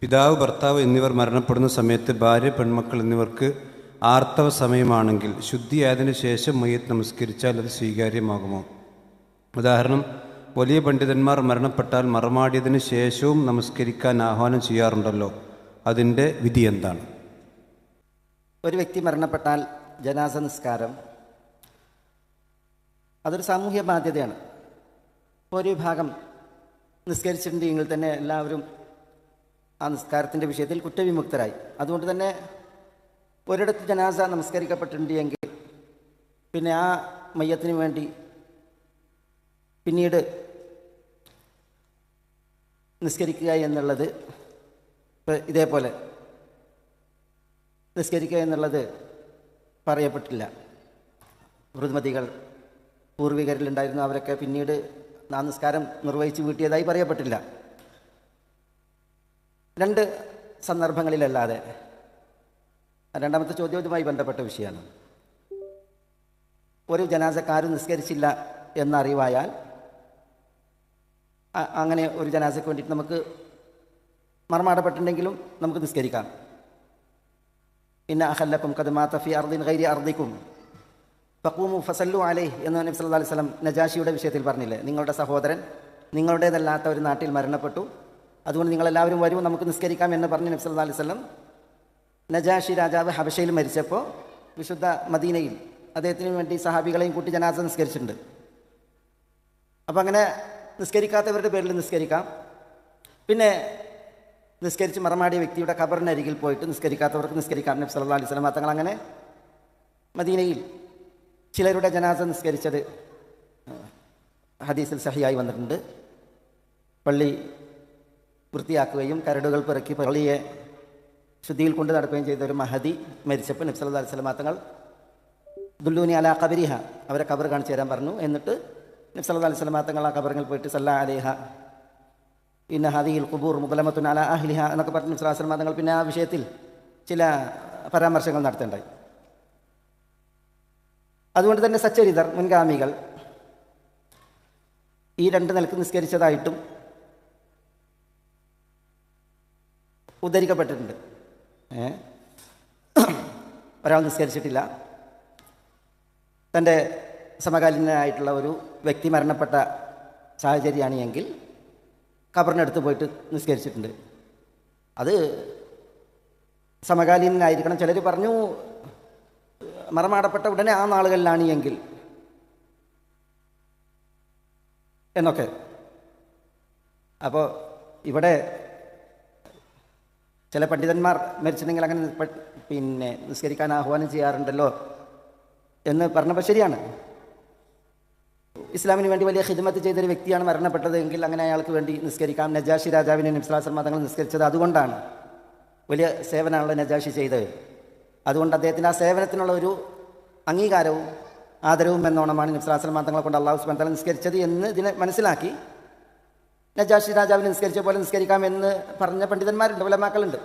പിതാവ് ഭർത്താവ് എന്നിവർ മരണപ്പെടുന്ന സമയത്ത് ഭാര്യ പെൺമക്കൾ എന്നിവർക്ക് ആർത്തവ സമയമാണെങ്കിൽ ശുദ്ധിയായതിനു ശേഷം മയ്യത്ത് നമസ്കരിച്ചാൽ അത് സ്വീകാര്യമാകുമോ? ഉദാഹരണം വലിയ പണ്ഡിതന്മാർ മരണപ്പെട്ടാൽ മറമാടിയതിനു ശേഷവും നമസ്കരിക്കാൻ ആഹ്വാനം ചെയ്യാറുണ്ടല്ലോ. അതിന്റെ വിധി എന്താണ്? ഒരു വ്യക്തി മരണപ്പെട്ടാൽ ജനാസ നിസ്കാരം അതൊരു സാമൂഹ്യ ബാധ്യതയാണ്. ഇപ്പോൾ ഒരു വിഭാഗം നിസ്കരിച്ചിട്ടുണ്ടെങ്കിൽ തന്നെ എല്ലാവരും ആ നിസ്കാരത്തിന്റെ വിഷയത്തിൽ കുറ്റവിമുക്തരായി. അതുകൊണ്ട് തന്നെ ഒരിടത്ത് ജനാസ നമസ്കരിക്കപ്പെട്ടിട്ടുണ്ടെങ്കിൽ പിന്നെ ആ മയ്യത്തിന് വേണ്ടി പിന്നീട് നിസ്കരിക്കുക എന്നുള്ളത് ഇതേപോലെ നിസ്കരിക്കുക എന്നുള്ളത് പറയപ്പെട്ടില്ല. വൃദ്മതികൾ പൂർവികരിലുണ്ടായിരുന്നു. അവരൊക്കെ പിന്നീട് ആ നിസ്കാരം നിർവഹിച്ച് വീട്ടിയതായി പറയപ്പെട്ടില്ല. രണ്ട് സന്ദർഭങ്ങളിലല്ലാതെ. രണ്ടാമത്തെ ചോദ്യവുമായി ബന്ധപ്പെട്ട വിഷയമാണ്. ഒരു ജനാസക്കാരും നിസ്കരിച്ചില്ല എന്നറിവായാൽ അങ്ങനെ ഒരു ജനാസയ്ക്ക് വേണ്ടിയിട്ട് നമുക്ക് മർമാടപ്പെട്ടിട്ടുണ്ടെങ്കിലും നമുക്ക് നിസ്കരിക്കാം. ഇന്ന അഹല്ലക്കും കദമാത്ത ഫി അർദിൻ ഖൈരി അർദിക്കും. ഫക്കൂമു ഫസല്ലു അലൈ എന്ന് നബി സല്ലല്ലാഹു അലൈഹി വസല്ലം നജാഷിയുടെ വിഷയത്തിൽ പറഞ്ഞില്ലേ? നിങ്ങളുടെ സഹോദരൻ നിങ്ങളുടേതല്ലാത്ത ഒരു നാട്ടിൽ മരണപ്പെട്ടു. അതുകൊണ്ട് നിങ്ങളെല്ലാവരും വരും നമുക്ക് നിസ്കരിക്കാം എന്ന് പറഞ്ഞ് നബ്സ് അല്ലാ അലൈഹി വസല്ലം. നജാഷി രാജാവ് ഹബഷയിൽ മരിച്ചപ്പോൾ വിശുദ്ധ മദീനയിൽ അദ്ദേഹത്തിന് വേണ്ടി സഹാബികളെയും കൂട്ടി ജനാസ നിസ്കരിച്ചിട്ടുണ്ട്. അപ്പം അങ്ങനെ നിസ്കരിക്കാത്തവരുടെ പേരിൽ നിസ്കരിക്കാം. പിന്നെ നിസ്കരിച്ച് മറമാടിയ വ്യക്തിയുടെ ഖബറിനരികിൽ പോയിട്ട് നിസ്കരിക്കാത്തവർക്ക് നിസ്കരിക്കാം നബ്സ് അല്ലാ അലൈഹി വസല്ലം. തങ്ങൾ അങ്ങനെ മദീനയിൽ ചിലരുടെ ജനാസ നിസ്കരിച്ചത് ഹദീസിൽ സഹിയായി വന്നിട്ടുണ്ട്. പള്ളി വൃത്തിയാക്കുകയും കരടുകൾ പിറക്കി പള്ളിയെ ശുദ്ധിയിൽ കൊണ്ട് നടക്കുകയും ചെയ്ത ഒരു മഹദി മരിച്ചപ്പോൾ നബി സല്ലല്ലാഹു അലൈഹി വസല്ലം തങ്ങൾ ദുല്ലൂനി അല കബരിഹ അവരെ കബർ കാണിച്ചു തരാൻ പറഞ്ഞു. എന്നിട്ട് നബി സല്ലല്ലാഹു അലൈഹി വസല്ലം തങ്ങൾ ആ കബറിൽ പോയിട്ട് സല്ലാ അലിഹ ഇന്ന ഹദിയിൽ കുബൂർ മുഗലമത്തുൻ അല അഹ്ലിഹ എന്നൊക്കെ പറഞ്ഞ് നബി സല്ലല്ലാഹു അലൈഹി വസല്ലം തങ്ങൾ പിന്നെ ആ വിഷയത്തിൽ ചില പരാമർശങ്ങൾ നടത്തേണ്ടായി അതുകൊണ്ട് തന്നെ സച്ചരിതർ മുൻഗാമികൾ ഈ രണ്ട് നിലയ്ക്ക് നിസ്കരിച്ചതായിട്ടും ഉദ്ധരിക്കപ്പെട്ടിട്ടുണ്ട്? ഒരാൾ നിസ്കരിച്ചിട്ടില്ല. തന്റെ സമകാലീനായിട്ടുള്ള ഒരു വ്യക്തി മരണപ്പെട്ട സാഹചര്യമാണ് എങ്കിൽ ഖബറിനടുത്ത് പോയിട്ട് നിസ്കരിച്ചിട്ടുണ്ട്. അത് സമകാലീനായിരിക്കണം. ചിലർ പറഞ്ഞു മറമാടപ്പെട്ട ഉടനെ ആ നാളുകളിലാണ് എങ്കിൽ എന്നൊക്കെ. അപ്പോൾ ഇവിടെ ചില പണ്ഡിതന്മാർ മരിച്ചിട്ടുണ്ടെങ്കിൽ അങ്ങനെ പിന്നെ നിസ്കരിക്കാൻ ആഹ്വാനം ചെയ്യാറുണ്ടല്ലോ എന്ന് പറഞ്ഞപ്പോൾ ശരിയാണ്. ഇസ്ലാമിന് വേണ്ടി വലിയ ഹിദ്മത്ത് ചെയ്തൊരു വ്യക്തിയാണ് മരണപ്പെട്ടത് എങ്കിൽ അങ്ങനെ അയാൾക്ക് വേണ്ടി നിസ്കരിക്കാം. നജാഷി രാജാവിനെ നിസ്ലാസർമ തങ്ങൾ നിസ്കരിച്ചത് അതുകൊണ്ടാണ്. വലിയ സേവനമാണല്ലോ നജാഷി ചെയ്തത്. അതുകൊണ്ട് അദ്ദേഹത്തിന്റെ ആ സേവനത്തിനുള്ള ഒരു അംഗീകാരവും ആദരവും എന്നോണമാണ് നിസ്ലാസർമ തങ്ങളെ കൊണ്ട് അള്ളാഹു സുബാൻ തല നിസ്കരിച്ചത് എന്ന് ഇതിനെ മനസ്സിലാക്കി. നജാഷി രാജാവിനെ നിസ്കരിച്ച പോലെ നിസ്കരിക്കാം എന്ന് പറഞ്ഞ പണ്ഡിതന്മാരുണ്ട് വലമാക്കളുണ്ട്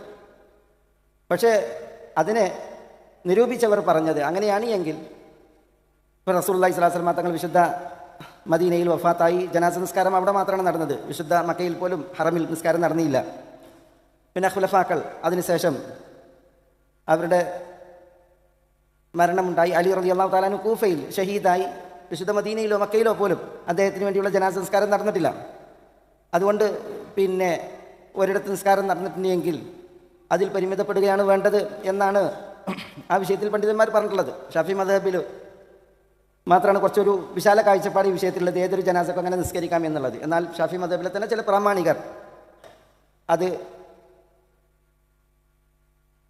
പക്ഷേ അതിനെ നിരൂപിച്ചവർ പറഞ്ഞത് അങ്ങനെയാണ് എങ്കിൽ ഇപ്പോൾ റസൂള്ളി സ്വലാസ്ലമ തങ്ങൾ വിശുദ്ധ മദീനയിൽ വഫാത്തായി. ജനാസ നിസ്കാരം അവിടെ മാത്രമാണ് നടന്നത്. വിശുദ്ധ മക്കയിൽ പോലും ഹറമിൽ നിസ്കാരം നടന്നില്ല. പിന്നെ ഖുലഫാക്കൾ അതിനുശേഷം അവരുടെ മരണമുണ്ടായി. അലി റബി അള്ളാഹു താലാനു കൂഫയിൽ ഷഹീദായി. വിശുദ്ധ മദീനയിലോ മക്കയിലോ പോലും അദ്ദേഹത്തിന് വേണ്ടിയുള്ള ജനാസ നിസ്കാരം നടന്നിട്ടില്ല. അതുകൊണ്ട് പിന്നെ ഒരിടത്ത് നിസ്കാരം നടന്നിട്ടുണ്ടെങ്കിൽ അതിൽ പരിമിതപ്പെടുകയാണ് വേണ്ടത് എന്നാണ് ആ വിഷയത്തിൽ പണ്ഡിതന്മാർ പറഞ്ഞിട്ടുള്ളത്. ഷാഫി മദഹബിൽ മാത്രമാണ് കുറച്ചൊരു വിശാല കാഴ്ചപ്പാട് ഈ വിഷയത്തിലുള്ളത്. ഏതൊരു ജനാസക്കും അങ്ങനെ നിസ്കരിക്കാം എന്നുള്ളത്. എന്നാൽ ഷാഫി മദബിലെ തന്നെ ചില പ്രാമാണികർ അത്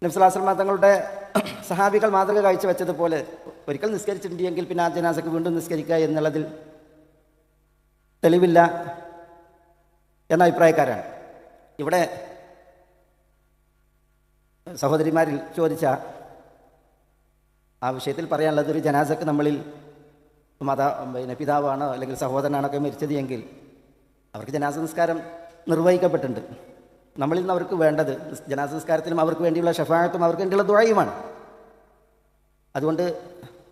നബ്സലാസ്ലമ തങ്ങളുടെ സഹാബികൾ മാതൃക കാഴ്ച വെച്ചതുപോലെ ഒരിക്കൽ നിസ്കരിച്ചിട്ടുണ്ടെങ്കിൽ പിന്നെ ആ ജനാസക്ക് വീണ്ടും നിസ്കരിക്കുക എന്നുള്ളതിൽ തെളിവില്ല. എന്ന അഭിപ്രായക്കാരാണ്. ഇവിടെ സഹോദരിമാരിൽ ചോദിച്ച ആ വിഷയത്തിൽ പറയാനുള്ളത് ഒരു ജനാസക്ക് നമ്മളിൽ മത പിന്നെ പിതാവാണോ അല്ലെങ്കിൽ സഹോദരനാണോ ഒക്കെ മരിച്ചത് എങ്കിൽ അവർക്ക് ജനാസ സംസ്കാരം നിർവഹിക്കപ്പെട്ടിട്ടുണ്ട്. നമ്മളിൽ നിന്ന് അവർക്ക് വേണ്ടത് ജനാസ സംസ്കാരത്തിലും അവർക്ക് വേണ്ടിയുള്ള ഷഫായത്തും അവർക്ക് വേണ്ടിയുള്ള ദുഴയുമാണ് അതുകൊണ്ട്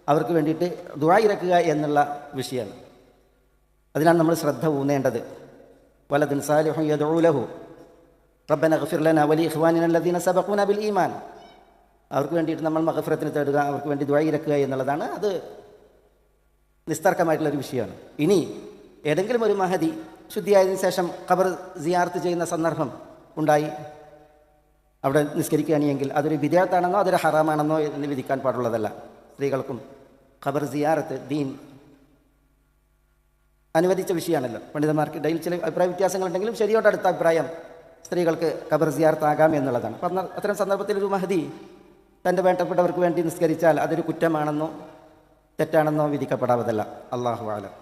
അവർക്ക് വേണ്ടിയിട്ട് ദുഴ ഇറക്കുക എന്നുള്ള വിഷയമാണ്. അതിനാണ് നമ്മൾ ശ്രദ്ധ ഊന്നേണ്ടത്. വലദിൻ صالح يدعو له. ربنا اغفر لنا ولإخواننا الذين سبقونا بالإيمان. അവർക്ക് വേണ്ടിയിട്ട് നമ്മൾ മഹഫിറത്തിന് തേടുക അവർക്ക് വേണ്ടി ദ്വൈരക്കുക എന്നുള്ളതാണ്. അത് നിസ്തർക്കമായിട്ടുള്ളൊരു വിഷയമാണ്. ഇനി ഏതെങ്കിലും ഒരു മഹതി ശുദ്ധിയായതിനു ശേഷം ഖബർ സിയാർത്ത് ചെയ്യുന്ന സന്ദർഭം ഉണ്ടായി. അവിടെ നിസ്കരിക്കുകയാണെങ്കിൽ അതൊരു വിദ്യാർത്ഥാണെന്നോ അതൊരു ഹറാമാണെന്നോ എന്ന് വിധിക്കാൻ പാടുള്ളതല്ല. സ്ത്രീകൾക്കും ഖബർ സിയാറത്ത് ദീൻ അനുവദിച്ച വിഷയമാണല്ലോ. പണ്ഡിതന്മാർക്ക് ഇടയിൽ ചില അഭിപ്രായ വ്യത്യാസങ്ങളുണ്ടെങ്കിലും ശരിയോട് അടുത്ത അഭിപ്രായം സ്ത്രീകൾക്ക് കബർ സിയാർത്താകാം എന്നുള്ളതാണ്. അപ്പം അത്തരം സന്ദർഭത്തിൽ ഒരു മഹതി തന്റെ വേണ്ടപ്പെട്ടവർക്ക് വേണ്ടി നിസ്കരിച്ചാൽ അതൊരു കുറ്റമാണെന്നോ തെറ്റാണെന്നോ വിധിക്കപ്പെടാവതല്ല. അള്ളാഹു ആലം